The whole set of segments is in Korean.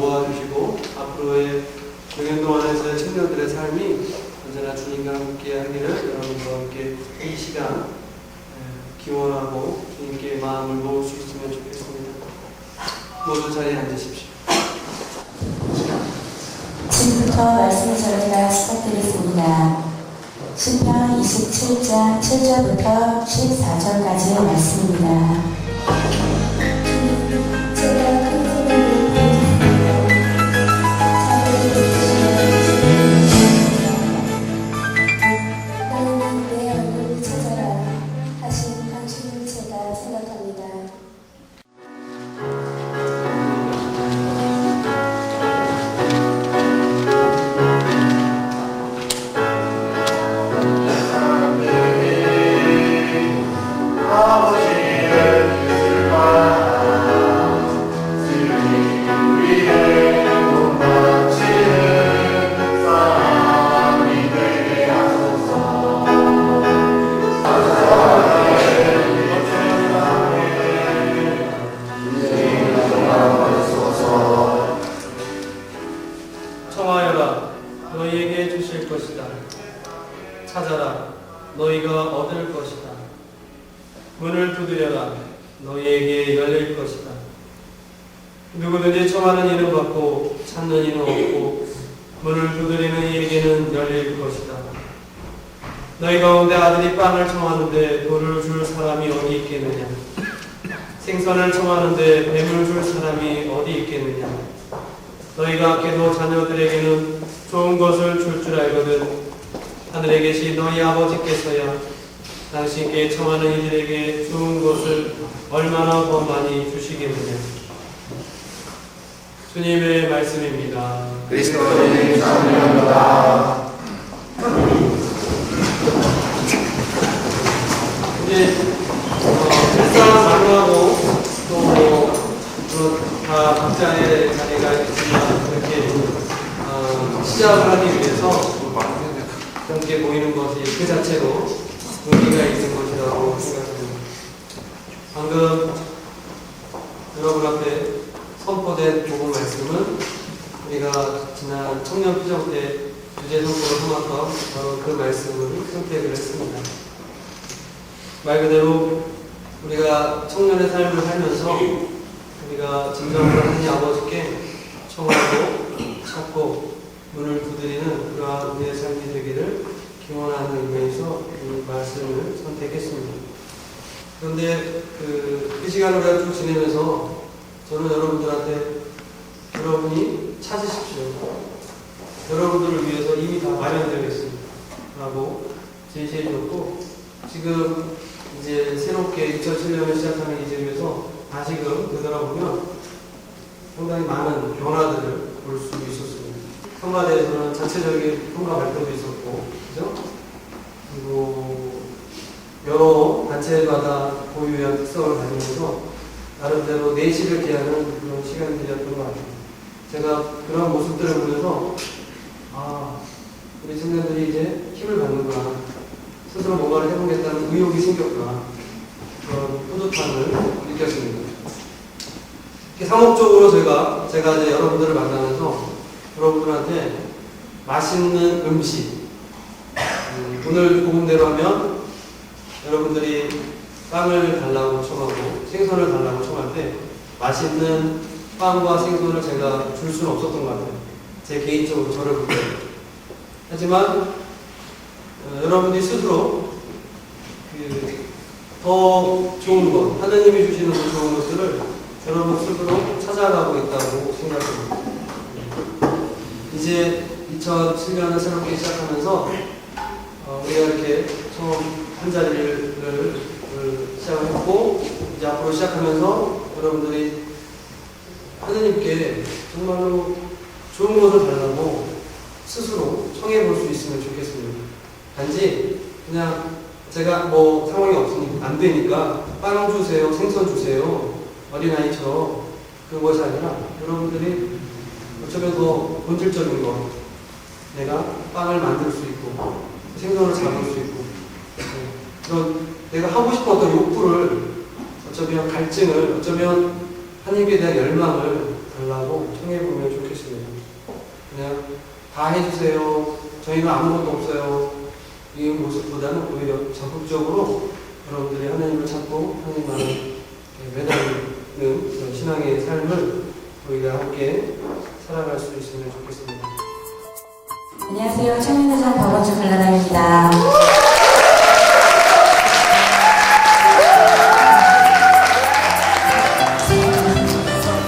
모아주시고 앞으로의 경연동 안에서의 청년들의 삶이 언제나 주님과 함께 하기를 여러분과 함께 이 시간 에, 기원하고 주님께 마음을 모을 수 있으면 좋겠습니다. 모두 자리에 앉으십시오. 지금부터 말씀의 절기가 시작되겠습니다. 신편 27장 7절부터 14절까지의 말씀입니다. 너희에게 열릴 것이다. 누구든지 청하는 이는 받고 찾는 이는 얻고 문을 두드리는 이에게는 열릴 것이다. 너희 가운데 아들이 빵을 청하는데 돌을 줄 사람이 어디 있겠느냐? 생선을 청하는데 뱀을 줄 사람이 어디 있겠느냐? 너희가 깨도 자녀들에게는 좋은 것을 줄줄 알거든 하늘에 계신 너희 아버지께서야 당신께 청하는 이들에게 좋은 것을 얼마나 더 많이 주시겠느냐 주님의 말씀입니다. 그리스도의 참여합니다. 이제 어, 일상 만나고 또다 각자의 자리가 있지만 이렇게 어, 시작을 하기 위해서 함께 모이는 것이 그 자체로 의미가 있는 것이라고 생각합니다. 방금 여러분 앞에 선포된 복음 말씀은 우리가 지난 청년 피정 때 주제 선포를 삼았던 바로 그 말씀을 선택을 했습니다. 말 그대로 우리가 청년의 삶을 살면서 우리가 진정으로 하나님 아버지께 청하고 찾고 문을 두드리는 그러한 우리의 삶이 되기를 기원하는 의미에서 이 말씀을 선택했습니다. 그런데 그, 이 시간을 우리가 쭉 지내면서 저는 여러분들한테 여러분이 찾으십시오. 여러분들을 위해서 이미 다 마련되어 있습니다. 라고 제시해 줬고 지금 이제 새롭게 2007년을 시작하는 이 점에서 다시금 되돌아보면 상당히 많은 변화들을 볼 수 있었습니다. 청와대에서는 자체적인 통과 발표도 있었고, 그죠? 그리고 여러 단체마다 고유한 특성을 가지면서 나름대로 내실을 기하는 그런 시간들이었던 것 같아요. 제가 그런 모습들을 보면서 아, 우리 청년들이 이제 힘을 받는구나. 스스로 뭔가를 해보겠다는 의욕이 생겼구나. 그런 뿌듯함을 느꼈습니다. 상업적으로 제가, 제가 이제 여러분들을 만나면서 여러분들한테 맛있는 음식, 음, 오늘 복음대로 하면 여러분들이 빵을 달라고 청하고 생선을 달라고 청할 때 맛있는 빵과 생선을 제가 줄 수는 없었던 것 같아요. 제 개인적으로 저를 볼 때. 하지만 어, 여러분들이 스스로 그 더 좋은 것, 하나님이 주시는 더 좋은 것들을 여러분 스스로 찾아가고 있다고 생각합니다. 이제 2007년을 새롭게 시작하면서 어, 우리가 이렇게 처음 한 자리를 을 시작을 했고 이제 앞으로 시작하면서 여러분들이 하느님께 정말로 좋은 것을 달라고 스스로 청해 볼 수 있으면 좋겠습니다. 단지 그냥 제가 뭐 상황이 없으니까 안 되니까 빵 주세요, 생선 주세요 어린아이처럼 그것이 아니라 여러분들이 어쩌면 더 본질적인 것 내가 빵을 만들 수 있고 생선을 잡을 수 있고 네, 그런 내가 하고 싶었던 욕구를 어쩌면 갈증을 어쩌면 하나님께 대한 열망을 달라고 청해보면 좋겠습니다. 그냥 다 해주세요. 저희는 아무것도 없어요. 이 모습보다는 오히려 적극적으로 여러분들이 하나님을 찾고 하나님만을 매달리는 그런 신앙의 삶을 우리가 함께 살아갈 수 있으면 좋겠습니다. 안녕하세요. 청년대상 박원주.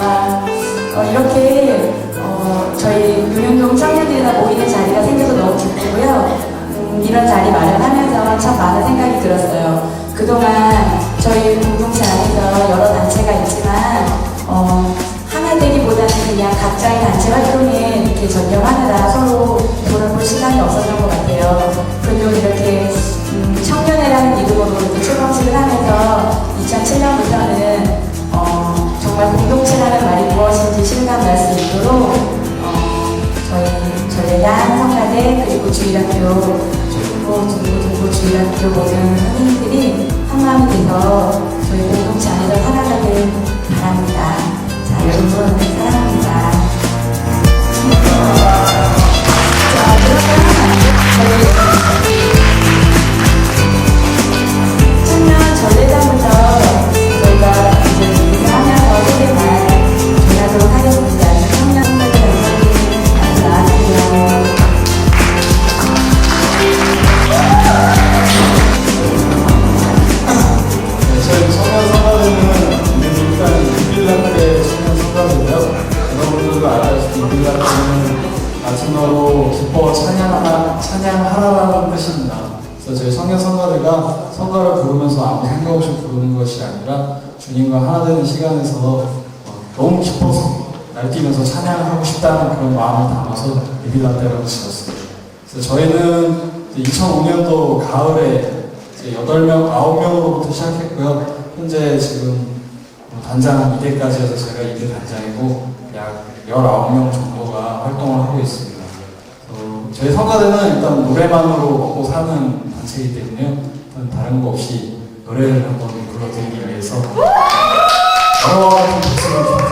아, 어, 이렇게 어, 저희 용영동 청년들이 다 모이는 자리가 생겨서 너무 기쁘고요. 음, 이런 자리 마련하면서 참 많은 생각이 들었어요. 그동안 각자의 단체 활동에 이렇게 전념하느라 서로 돌아볼 시간이 없었던 것 같아요. 그리고 이렇게 음, 청년회라는 이름으로 이렇게 출범식을 하면서 2007년부터는 어, 정말 공동체라는 말이 무엇인지 실감 날 수 있도록 어, 저희 전례단 성가대 그리고 주일학교 중고 중고 중고 주일학교 모든 선생님들이 한마음이 돼서 저희 공동체 안에서 살아가길 바랍니다. 자 여러분 사랑합니다. 자 유빌라떼라고 지었습니다. 그래서 저희는 2005년도 가을에 이제 8명, 9명으로부터 시작했고요. 현재 지금 뭐 단장 2대까지 해서 제가 2대 단장이고 약 19명 정도가 활동을 하고 있습니다. 어, 저희 성가대는 일단 노래만으로 먹고 사는 단체이기 때문에요. 다른 거 없이 노래를 한번 불러드리기 위해서 여러 가지 박수를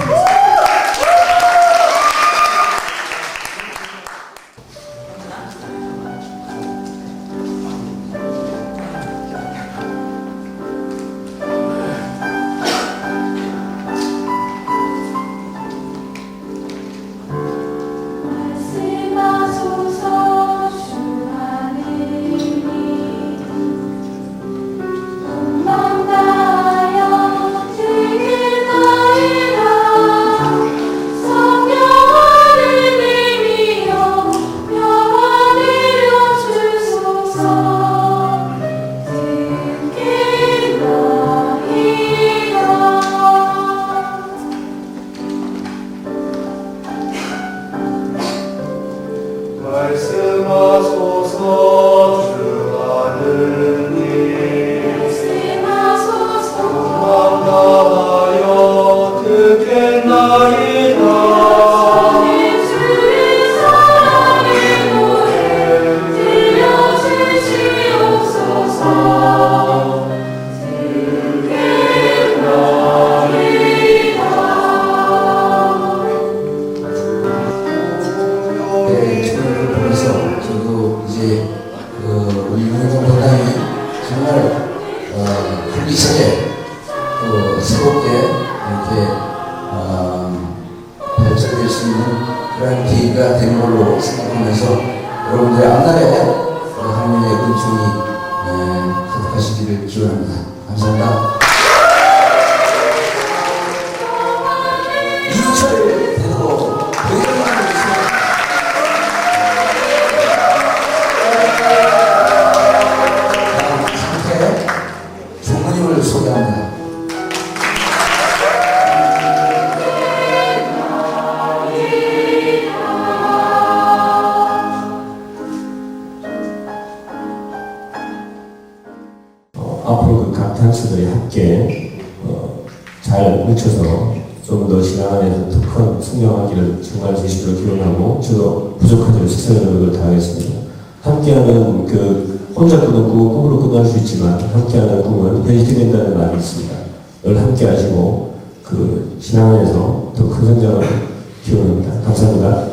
주시기를 기원하고 저도 부족하지만 최선의 노력을 다하겠습니다. 함께하는 그 혼자 꾸는 꿈 꿈으로 끝날 수 있지만 함께하는 꿈은 현실이 된다는 말이 있습니다. 늘 함께하시고 그 신앙 안에서 더 큰 성장을 기원합니다. 감사합니다.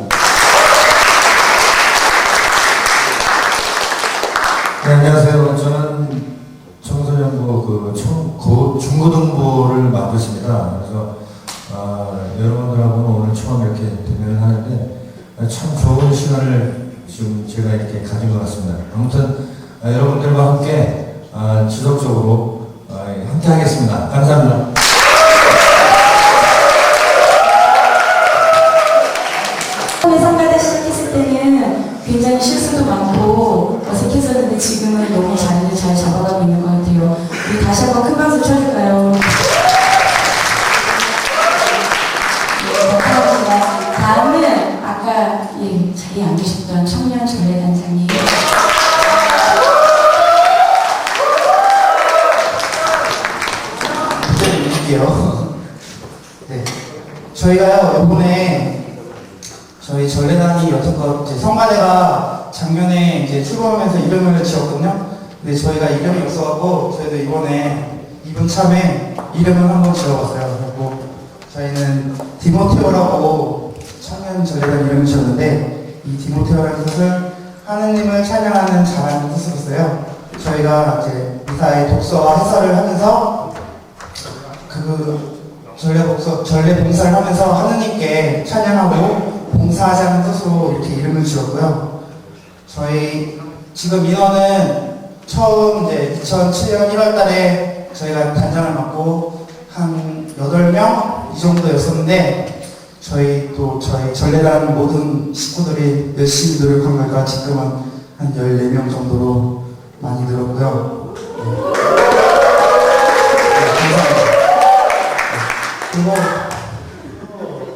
네, 안녕하세요. 저는 청소년부 그 청, 고, 중고등부를 맡고 있습니다. 그래서 아, 여러분들하고는 오늘 처음 이렇게 대면을 하는데 아, 참 좋은 시간을 지금 제가 이렇게 가진 것 같습니다. 아무튼 아, 여러분들과 함께 아, 지속적으로 아, 함께 하겠습니다. 감사합니다. 예, 자리에 안 계셨던 청년 전례단장님. 드릴게요. 네. 저희가요, 이번에 저희 전래단이 여태껏 이제 성가대가 작년에 이제 출범하면서 이름을 지었거든요. 근데 저희가 이름이 없어갖고 저희도 이번에 이분 참에 이름을 한번 지어봤어요. 그리고 저희는 디모테오라고 청년 전래단 이름을 지었는데 이 디모테오라는 뜻을 하느님을 찬양하는 자라는 뜻으로 써요. 저희가 이제 미사의 독서와 해설을 하면서 그 전례 복서 전례 봉사를 하면서 하느님께 찬양하고 봉사하자는 뜻으로 이렇게 이름을 지었고요. 저희 지금 인원은 처음 이제 2007년 1월달에 저희가 단장을 맡고 한 8명 이 정도였었는데 저희 또 저희 전례단 모든 식구들이 열심히 노력한 결과 지금은 한 14명 정도로 많이 늘었고요. 네. 그리고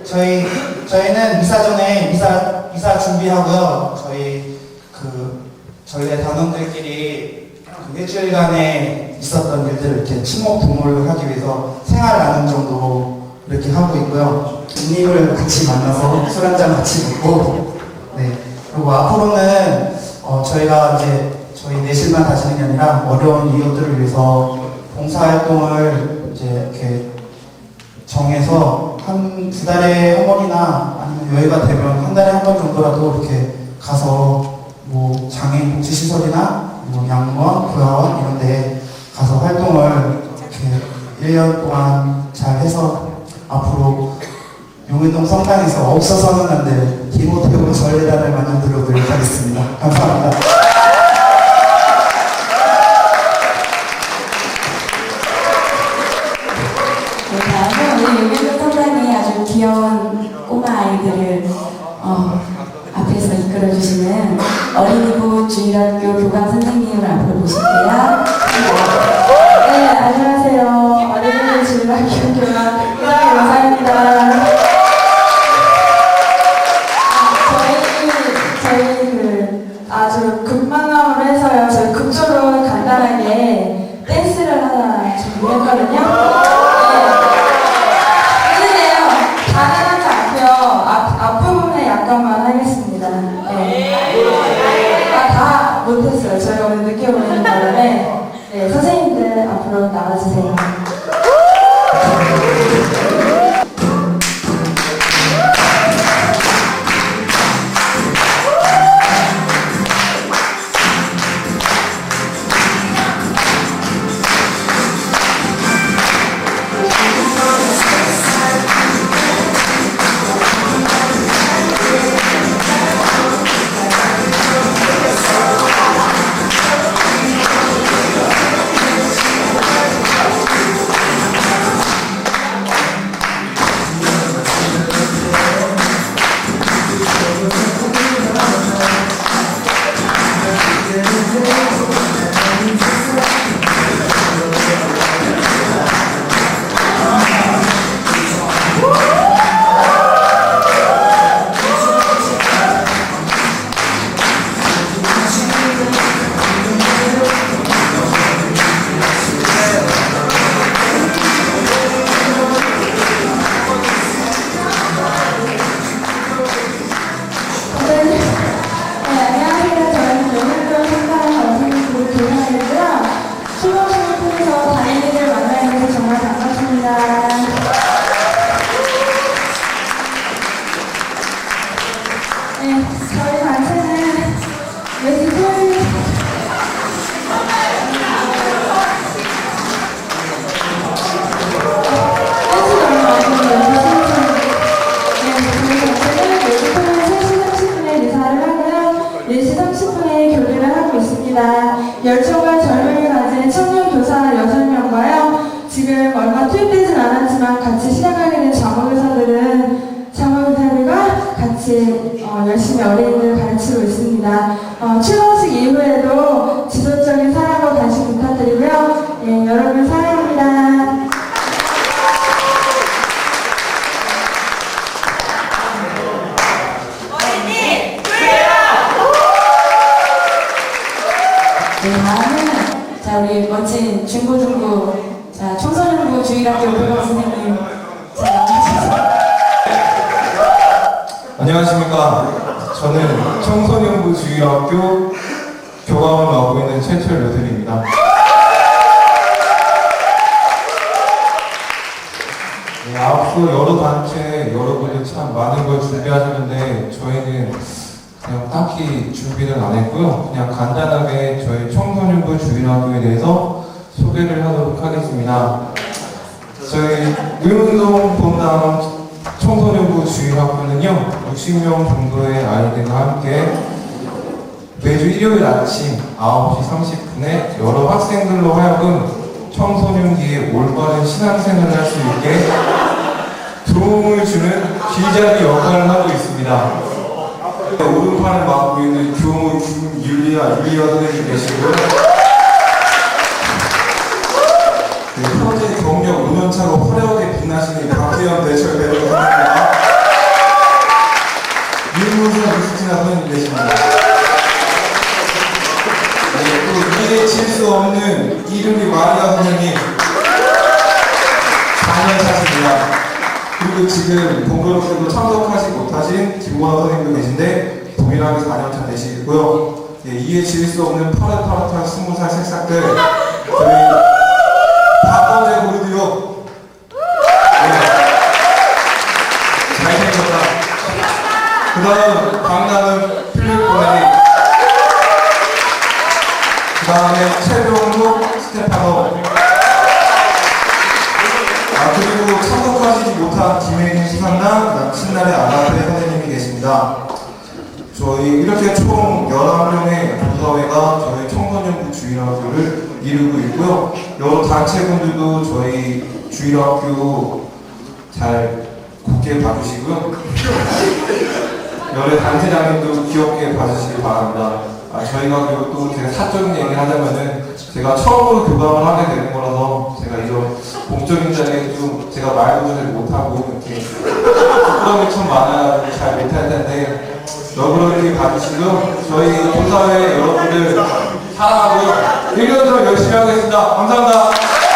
저희 저희는 미사 전에 미사 미사 준비하고요. 저희 그 전래 단원들끼리 그 일주일간에 있었던 일들을 이렇게 친목 동호를 하기 위해서 나눈 정도 이렇게 하고 있고요. 님을 같이 만나서 술 한잔 같이 먹고 네 그리고 앞으로는 어, 저희가 이제 저희 내실만 다지는 게 아니라 어려운 이웃들을 위해서 봉사활동을 이제 이렇게 정해서 한 두 달에 한 번이나 아니면 여유가 되면 한 달에 한 번 정도라도 이렇게 가서 뭐 장애인 복지시설이나 뭐 양로원, 교화원 이런 데 가서 활동을 이렇게 1년 동안 잘 해서 앞으로 용인동 성당에서 없어서는 안 될 디모테오 전례단을 만들도록 하겠습니다. 감사합니다. 네, 다음은 유명한 성당의 아주 귀여운 꼬마 아이들을 어, 앞에서 이끌어주시는 어린이부 주일학교 교감 선생님을 앞으로 모실게요. 네, 안녕하세요. 어린이부 주일학교 교감 감사합니다. 저희 저희 그 아주 급만남을 해서요. 저희 극적으로 간단하게 댄스를 하나 준비했거든요. 네. 근데요, 가능하지 않고요. 앞 앞부분에 약간만 하겠습니다. 네. 아, 다 못했어요. 저희 오늘 늦게 오는 바람에 네, 선생님들 앞으로 나와주세요. 어린이들을 가르치고 있습니다. 어, 출범식 이후에도 지속적인 사랑과 관심 부탁드리고요. 예, 여러분 사랑합니다. 네, 다음은 자 멋진 중고등부 자 청소년부 주일학교 교감 선생님 자. 안녕하십니까. 저는 청소년부 주일학교 교감을 맡고 있는 최철 여들입니다. 네, 앞서 여러 단체, 여러분이 참 많은 걸 준비하셨는데 저희는 그냥 딱히 준비는 안 했고요. 그냥 간단하게 저희 청소년부 주일학교에 대해서 소개를 하도록 하겠습니다. 저희 의운동 본당 청소년부 주일학교는요 60명 정도의 아이들과 함께 매주 일요일 아침 9시 30분에 여러 학생들로 하여금 청소년기에 올바른 신앙생활을 할 수 있게 도움을 주는 길잡이 역할을 하고 있습니다. 오른팔을 맡고 있는 교무 김율리아 율리아 선생님 계시고요. 네, 현재 경력 5년차로 화려하게 빛나시는 박태현 대철 배우입니다. 윤문선 유스티나 선생님 계십니다. 네, 또 이에 칠 수 없는 이름이 마리아 선생님 4년 차십니다. 그리고 지금 동교롭게도 참석하지 못하신 김보아 선생님도 계신데 동일하게 4년 차 되시고요. 예, 이에 지을 수 없는 파릇파릇한 20살 새싹들 저희 박건재 고르디오 네. 잘생겼다 그 다음 강남은 이루고 있고요. 여러 단체분들도 저희 주일학교 잘 곱게 봐주시고요. 여러 단체장님도 귀엽게 봐주시기 바랍니다. 아, 저희가 그리고 또 제가 사적인 얘기를 하자면은 제가 처음으로 교감을 하게 되는 거라서 제가 이런 공적인 자리에 좀 제가 말도 잘 못하고 이렇게 부끄러움이 참 많아가지고 잘 못할 텐데 너그럽게 봐주시고 저희 교사회 여러분들 사랑하고 1년 동안 열심히 하겠습니다. 감사합니다.